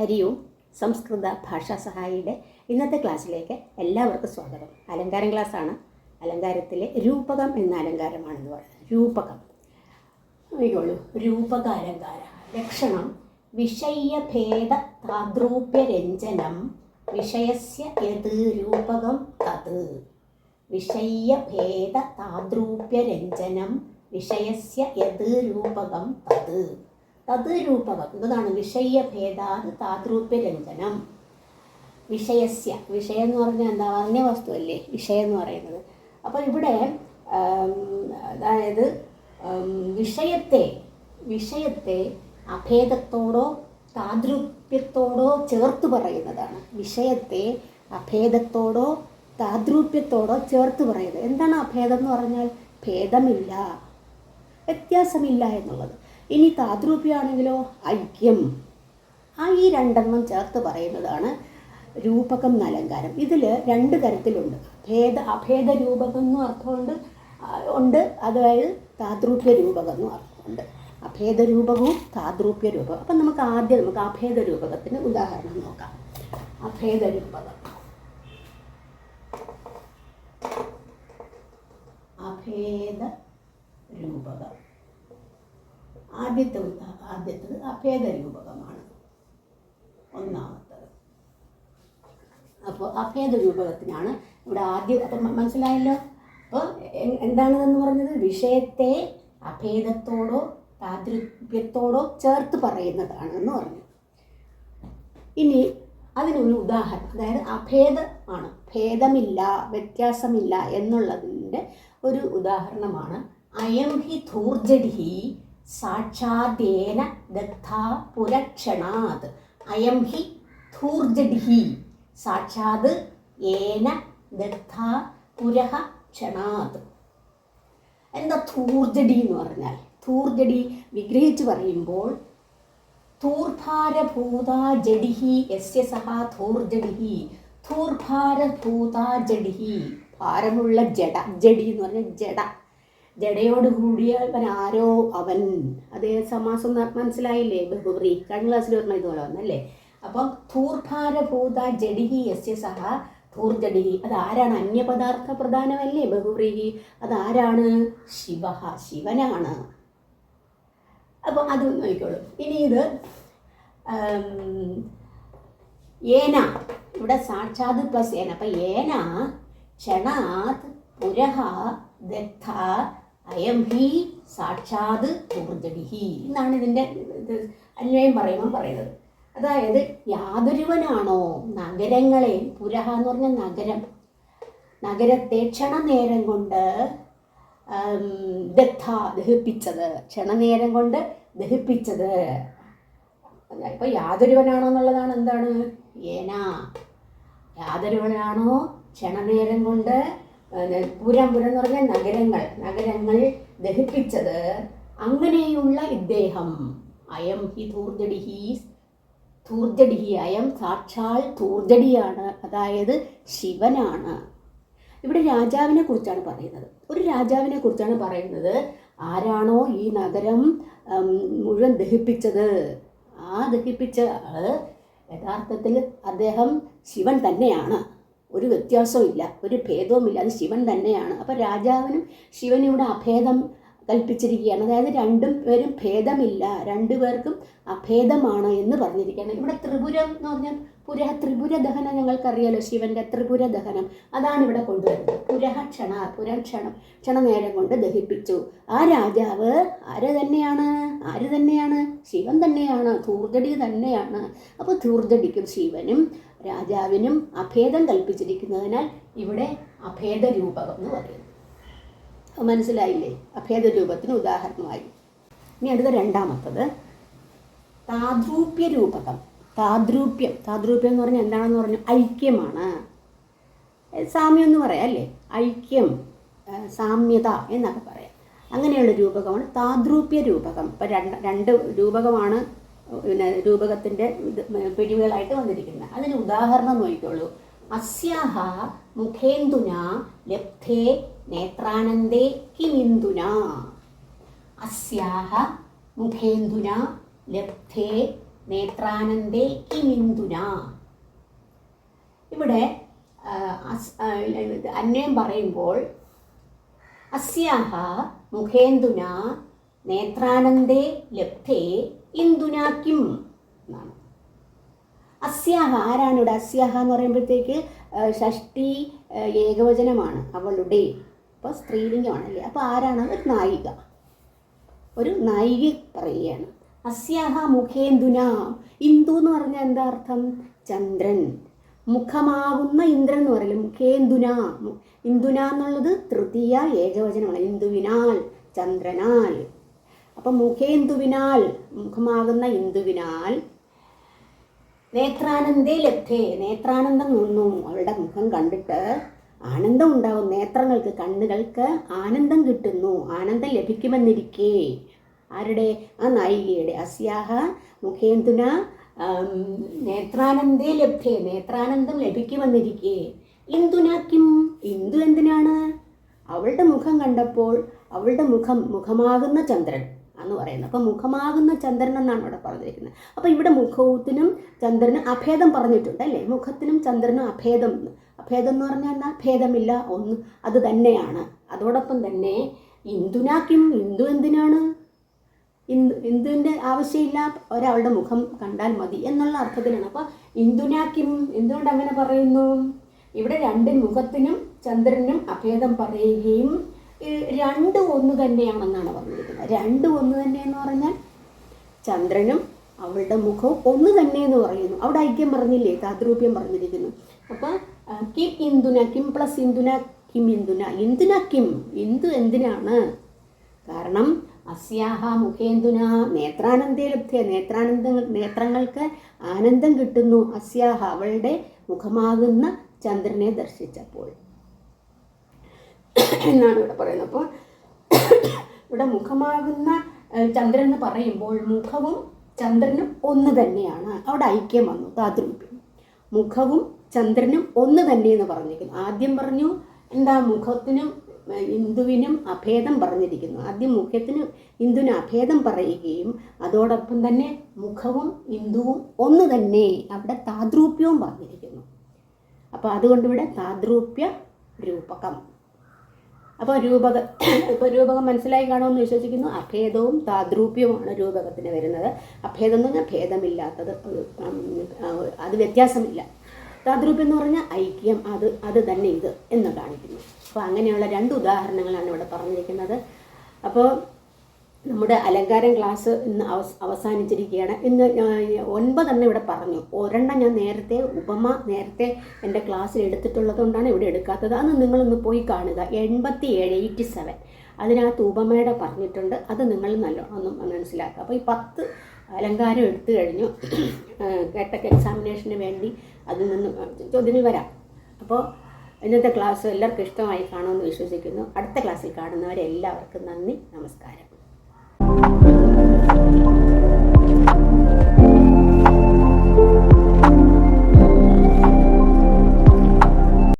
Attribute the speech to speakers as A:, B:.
A: ഹരി ഓം സംസ്കൃത ഭാഷാ സഹായിയുടെ ഇന്നത്തെ ക്ലാസ്സിലേക്ക് എല്ലാവർക്കും സ്വാഗതം. അലങ്കാരം ക്ലാസ്സാണ്. അലങ്കാരത്തിലെ രൂപകം എന്ന അലങ്കാരമാണെന്ന് പറയുന്നത് രൂപകം. നോക്കിക്കോളൂ രൂപക അലങ്കാര. ലക്ഷണം. വിഷയഭേദ താദ്രൂപ്യരഞ്ജനം വിഷയസ്യ യത് രൂപകം തത്. വിഷയഭേദ താദ്രൂപ്യരഞ്ജനം വിഷയസ്യ യത് രൂപകം തത്. തത് രൂപകം എന്നതാണ് വിഷയഭേദാത് താതൃപ്യരഞ്ജനം വിഷയസ്യ. വിഷയം എന്ന് പറഞ്ഞാൽ എന്താ? പറഞ്ഞ വസ്തുവല്ലേ? വിഷയം എന്ന് പറയുന്നത്. അപ്പോൾ ഇവിടെ അതായത് വിഷയത്തെ വിഷയത്തെ അഭേദത്തോടോ താതൃപ്യത്തോടോ ചേർത്ത് പറയുന്നതാണ്. വിഷയത്തെ അഭേദത്തോടോ താതൃപ്യത്തോടോ ചേർത്ത് പറയുന്നത്. എന്താണ് അഭേദം എന്ന് പറഞ്ഞാൽ? ഭേദമില്ല. വ്യത്യാസമില്ല എന്നുള്ളത്. ഇനി താതൃപ്യാണെങ്കിലോ ഐക്യം. ആ ഈ രണ്ടെണ്ണം ചേർത്ത് പറയുന്നതാണ് രൂപകം നലങ്കാരം ഇതിൽ രണ്ട് തരത്തിലുണ്ട്. ഭേദ അഭേദ രൂപകം എന്നും അർത്ഥമുണ്ട്. ഉണ്ട്. അതായത് താദ്രൂപ്യ രൂപകം എന്നും അർത്ഥമുണ്ട്. അഭേദ രൂപകവും താദ്രൂപ്യ രൂപകം. അപ്പം നമുക്ക് ആദ്യം നമുക്ക് അഭേദ രൂപകത്തിന് ഉദാഹരണം നോക്കാം. അഭേദ രൂപകം. അഭേദ രൂപകം. ആദ്യത്തെ ആദ്യത്തത് അഭേദരൂപകമാണ് ഒന്നാമത്തത്. അപ്പോൾ അഭേദ രൂപകത്തിനാണ് ഇവിടെ ആദ്യം അപ്പം മനസ്സിലായല്ലോ? അപ്പോൾ എന്താണ് എന്ന് പറഞ്ഞത്? വിഷയത്തെ അഭേദത്തോടോ താതൃപ്യത്തോടോ ചേർത്ത് പറയുന്നതാണ് എന്ന് പറഞ്ഞു. ഇനി അതിനൊരു ഉദാഹരണം. അതായത് അഭേദമാണ് ഭേദമില്ല വ്യത്യാസമില്ല എന്നുള്ളതിന്റെ ഒരു ഉദാഹരണമാണ്. അയം ഹി ധൂർജഡി സാക്ഷാദേന ദത്താ പുരക്ഷണാത്. അയം ഹി ധൂർജഡി സാക്ഷാത് ഏന ദത്താ പുരഹ ക്ഷണാത്. എന്താ ധൂർജടി എന്ന് പറഞ്ഞാൽ? ധൂർജടി വിഗ്രഹിച്ച് പറയുമ്പോൾ ധൂർഭാരഭൂത ജഡിഹി യസ്യ സഹ ധൂർജഡിഹി ധൂർഭാരഭൂതാ ജഡിഹി ഭാരമുള്ള ജഡ ജഡി എന്ന് പറഞ്ഞാൽ ജഡ ജഡയോട് കൂടിയവൻ ആരോ അവൻ. അതേ സമാസം മനസ്സിലായില്ലേ? ബഹുബ്രി കഴിഞ്ഞ ക്ലാസ്സിൽ പറഞ്ഞ ഇതുപോലെ വന്നല്ലേ? അപ്പം ധൂർഭാരഭൂത ജഡിഹി യസ്യ സഹ ധൂർജഡിഹി. അതാരാണ്? അന്യപദാർത്ഥ പ്രധാനമല്ലേ ബഹുബ്രീഹി അതാരാണ്? ശിവ. ശിവനാണ്. അപ്പോൾ അത് നോക്കിക്കോളൂ. ഇനി ഇത് ഏന. ഇവിടെ സാക്ഷാത് പ്ലസ് ഏന. അപ്പം ഏന ക്ഷണാത് പുരഹ ദത്ത അയം ഹി സാക്ഷാത് ഹി എന്നാണ് ഇതിന്റെ ഇത് അന്വയം പറയുമ്പോൾ പറയുന്നത്. അതായത് യാതൊരുവനാണോ നഗരങ്ങളെ പുരഹ എന്ന് പറഞ്ഞ നഗരം? നഗരത്തെ ക്ഷണനേരം കൊണ്ട് ദത്ത ദഹിപ്പിച്ചത്. ക്ഷണനേരം കൊണ്ട് ദഹിപ്പിച്ചത്. ഇപ്പൊ യാതൊരുവനാണോ എന്നുള്ളതാണ് എന്താണ്? ഏന. യാതൊരുവനാണോ ക്ഷണനേരം കൊണ്ട് ഏഹ്, പുരം പുരം എന്ന് പറഞ്ഞാൽ നഗരങ്ങൾ. നഗരങ്ങൾ ദഹിപ്പിച്ചത് അങ്ങനെയുള്ള ഇദ്ദേഹം. അയം ഹി ധൂർജഡിഹി ധൂർജഡിഹി അയം സാക്ഷാൽ ധൂർജടിയാണ് അതായത് ശിവനാണ്. ഇവിടെ രാജാവിനെ കുറിച്ചാണ് പറയുന്നത്. ഒരു രാജാവിനെ കുറിച്ചാണ് പറയുന്നത് ആരാണോ ഈ നഗരം മുഴുവൻ ദഹിപ്പിച്ചത്? ആ ദഹിപ്പിച്ച ആൾ യഥാർത്ഥത്തിൽ അദ്ദേഹം ശിവൻ തന്നെയാണ്. ഒരു വ്യത്യാസവും ഇല്ല ഒരു ഭേദവുമില്ല. അത് ശിവൻ തന്നെയാണ്. അപ്പോൾ രാജാവിനും ശിവനിവിടെ അഭേദം കൽപ്പിച്ചിരിക്കുകയാണ്. അതായത് രണ്ടും പേരും ഭേദമില്ല രണ്ടു പേർക്കും അഭേദമാണ് എന്ന് പറഞ്ഞിരിക്കുകയാണ്. ഇവിടെ ത്രിപുരം എന്ന് പറഞ്ഞാൽ പുര ത്രിപുര ദഹനം ഞങ്ങൾക്കറിയാലോ ശിവന്റെ ത്രിപുര ദഹനം. അതാണ് ഇവിടെ കൊണ്ടുവരുന്നത്. പുരഹ ക്ഷണ പുരക്ഷണം ക്ഷണനേരം കൊണ്ട് ദഹിപ്പിച്ചു. ആ രാജാവ് ആര് തന്നെയാണ്? ആര് തന്നെയാണ്? ശിവൻ തന്നെയാണ്. ധൂർജടി തന്നെയാണ്. അപ്പോൾ ധൂർജടിക്കും ശിവനും രാജാവിനും അഭേദം കൽപ്പിച്ചിരിക്കുന്നതിനാൽ ഇവിടെ അഭേദ രൂപകം എന്ന് പറയുന്നു. മനസ്സിലായില്ലേ? അഭേദ രൂപത്തിന് ഉദാഹരണമായി. ഇനി അടുത്ത രണ്ടാമത്തത് താദ്രൂപ്യ രൂപകം താദ്രൂപ്യം. താദ്രൂപ്യം എന്ന് പറഞ്ഞാൽ എന്താണെന്ന് പറഞ്ഞു? ഐക്യമാണ്. സാമ്യം എന്ന് പറയാം അല്ലേ? ഐക്യം സാമ്യത എന്നൊക്കെ പറയാം. അങ്ങനെയുള്ള രൂപകമാണ് താദ്രൂപ്യ രൂപകം ഇപ്പം രണ്ട് രണ്ട് രൂപകമാണ് പിന്നെ രൂപകത്തിന്റെ പിടിവുകളായിട്ട് വന്നിരിക്കുന്നത്. അതിന് ഉദാഹരണം നോക്കിക്കോളൂ. അസ്യാഹ മുഖേന്ദുന ലബ്ധേ നേത്രാനന്ദേ കിമിന്ദുന. അസ്യാഹ മുഖേന്ദുന ലബ്ധേ നേത്രാനന്ദേ കിമിന്ദുന. ഇവിടെ അന്വയം പറയുമ്പോൾ അസ്യാഹ മുഖേന്ദുന നേത്രാനന്ദേ ലബ്ധേ ഇന്ദുന കിം എന്നാണ്. അസ്യാഹ ആരാണ് ഇവിടെ അസ്യാഹ എന്ന് പറയുമ്പോഴത്തേക്ക് ഷഷ്ടി ഏകവചനമാണ് അവളുടെ. അപ്പോൾ സ്ത്രീലിംഗമാണല്ലേ? അപ്പോൾ ആരാണ്? ഒരു നായിക. ഒരു നായിക പറയുകയാണ്. അസ്യാഹ മുഖേന്ദുന. ഇന്ദു എന്ന് പറഞ്ഞാൽ എന്താ അർത്ഥം? ചന്ദ്രൻ. മുഖമാകുന്ന ഇന്ദ്രൻ എന്ന് പറയില്ല? മുഖേന്ദുന. ഇന്ദുന എന്നുള്ളത് തൃതീയ ഏകവചനമാണ്. ഇന്ദുവിനാൽ ചന്ദ്രനാൽ. അപ്പം മുഖേന്ദുവിനാൽ മുഖമാകുന്ന ഇന്ദുവിനാൽ നേത്രാനന്ദേ ലബ്ധേ നേത്രാനന്ദം നിന്നു. അവളുടെ മുഖം കണ്ടിട്ട് ആനന്ദം ഉണ്ടാവും നേത്രങ്ങൾക്ക് കണ്ണുകൾക്ക് ആനന്ദം കിട്ടുന്നു. ആനന്ദം ലഭിക്കുമെന്നിരിക്കേ. ആരുടെ? ആ നായികയുടെ അസ്യാഹ മുഖേന്ദുന നേത്രാനന്ദേ ലബ്ധേ നേത്രാനന്ദം ലഭിക്കുമെന്നിരിക്കേ. ഇന്ദുനാക്കിം ഇന്ദു എന്തിനാണ്? അവളുടെ മുഖം കണ്ടപ്പോൾ അവളുടെ മുഖം മുഖമാകുന്ന ചന്ദ്രൻ. എന്ന് പറയുന്നത്. അപ്പം മുഖമാകുന്ന ചന്ദ്രൻ എന്നാണ് ഇവിടെ പറഞ്ഞിരിക്കുന്നത്. അപ്പോൾ ഇവിടെ മുഖത്തിനും ചന്ദ്രനും അഭേദം പറഞ്ഞിട്ടുണ്ട് അല്ലേ? മുഖത്തിനും ചന്ദ്രനും അഭേദം. അഭേദം എന്ന് പറഞ്ഞാൽ എന്താ? ഭേദമില്ല ഒന്ന്. അത് തന്നെയാണ്. അതോടൊപ്പം തന്നെ ഇന്ദുനാക്കും ഇന്ദു എന്തിനാണ്? ഇന്ദു ഇന്ദുവിന്റെ ആവശ്യമില്ല ഒരാളുടെ മുഖം കണ്ടാൽ മതി എന്നുള്ള അർത്ഥത്തിലാണ്. അപ്പോൾ ഇന്ദുനാക്കിം എന്തുകൊണ്ട് അങ്ങനെ പറയുന്നു? ഇവിടെ രണ്ട് മുഖത്തിനും ചന്ദ്രനും അഭേദം പറയുകയും രണ്ടും ഒന്ന് തന്നെയാണെന്നാണ് പറഞ്ഞിരിക്കുന്നത്. രണ്ടും ഒന്ന് തന്നെ എന്ന് പറഞ്ഞാൽ ചന്ദ്രനും അവളുടെ മുഖവും ഒന്ന് തന്നെ എന്ന് പറയുന്നു. അവിടെ ഐക്യം പറഞ്ഞില്ലേ? താദ്രൂപ്യം പറഞ്ഞിരിക്കുന്നു. അപ്പോൾ കിം ഇന്ദുന കിം പ്ലസ് ഇന്ദുന കിം ഇന്ദുന. ഇന്ദുന കിം. ഇന്ദു എന്തിനാണ്? കാരണം അസ്യാഹ മുഖേന്ദുന നേത്രാനന്ദേ ലഭ്യ നേത്രാനന്ദ നേത്രങ്ങൾക്ക് ആനന്ദം കിട്ടുന്നു അസ്യാഹ അവളുടെ മുഖമാകുന്ന ചന്ദ്രനെ ദർശിച്ചപ്പോൾ. എന്നാണ് ഇവിടെ പറയുന്നത്. അപ്പോൾ ഇവിടെ മുഖമാകുന്ന ചന്ദ്രൻ എന്ന് പറയുമ്പോൾ മുഖവും ചന്ദ്രനും ഒന്ന് തന്നെയാണ്. അവിടെ ഐക്യം വന്നു താതൃപ്യം മുഖവും ചന്ദ്രനും ഒന്ന് തന്നെയെന്ന് പറഞ്ഞിരിക്കുന്നു. ആദ്യം പറഞ്ഞു എന്താ മുഖത്തിനും ഇന്ദുവിനും അഭേദം പറഞ്ഞിരിക്കുന്നു. ആദ്യം മുഖത്തിന് ഇന്ദുവിന് അഭേദം പറയുകയും അതോടൊപ്പം തന്നെ മുഖവും ഇന്ദുവും ഒന്ന് തന്നെ അവിടെ താതൃപ്യവും പറഞ്ഞിരിക്കുന്നു. അപ്പോൾ അതുകൊണ്ടിവിടെ താതൃപ്യ രൂപകം. അപ്പോൾ രൂപക ഇപ്പോൾ രൂപകം മനസ്സിലായി കാണുമെന്ന് വിശ്വസിക്കുന്നു. അഭേദവും താദ്രൂപ്യവുമാണ് രൂപകത്തിന് വരുന്നത്. അഭേദം എന്ന് പറഞ്ഞാൽ ഭേദമില്ലാത്തത്. അത് വ്യത്യാസമില്ല. താദ്രൂപ്യം എന്ന് പറഞ്ഞാൽ ഐക്യം. അത് അത് തന്നെ ഇത് എന്ന് കാണിക്കുന്നു. അപ്പോൾ അങ്ങനെയുള്ള രണ്ട് ഉദാഹരണങ്ങളാണ് ഇവിടെ പറഞ്ഞിരിക്കുന്നത്. അപ്പോൾ നമ്മുടെ അലങ്കാരം ക്ലാസ് ഇന്ന് അവ അവസാനിച്ചിരിക്കുകയാണ്. ഇന്ന് ഒൻപതെണ്ണം ഇവിടെ പറഞ്ഞു. ഒരെണ്ണം ഞാൻ നേരത്തെ ഉപമ നേരത്തെ എന്റെ ക്ലാസ്സിൽ എടുത്തിട്ടുള്ളത് കൊണ്ടാണ് ഇവിടെ എടുക്കാത്തത്. അന്ന് നിങ്ങളൊന്ന് പോയി കാണുക. എൺപത്തി ഏഴ് എയ്റ്റി സെവൻ അതിനകത്ത് ഉപമയുടെ പറഞ്ഞിട്ടുണ്ട്. അത് നിങ്ങൾ നല്ലോണം മനസ്സിലാക്കുക. അപ്പോൾ ഈ പത്ത് അലങ്കാരം എടുത്തു കഴിഞ്ഞു. കേട്ടക്ക് എക്സാമിനേഷന് വേണ്ടി അതിൽ നിന്ന് ചോദ്യം വരാം. അപ്പോൾ ഇന്നത്തെ ക്ലാസ് എല്ലാവർക്കും ഇഷ്ടമായി കാണുമെന്ന് വിശ്വസിക്കുന്നു. അടുത്ത ക്ലാസ്സിൽ കാണുന്നവരെ എല്ലാവർക്കും നന്ദി നമസ്കാരം.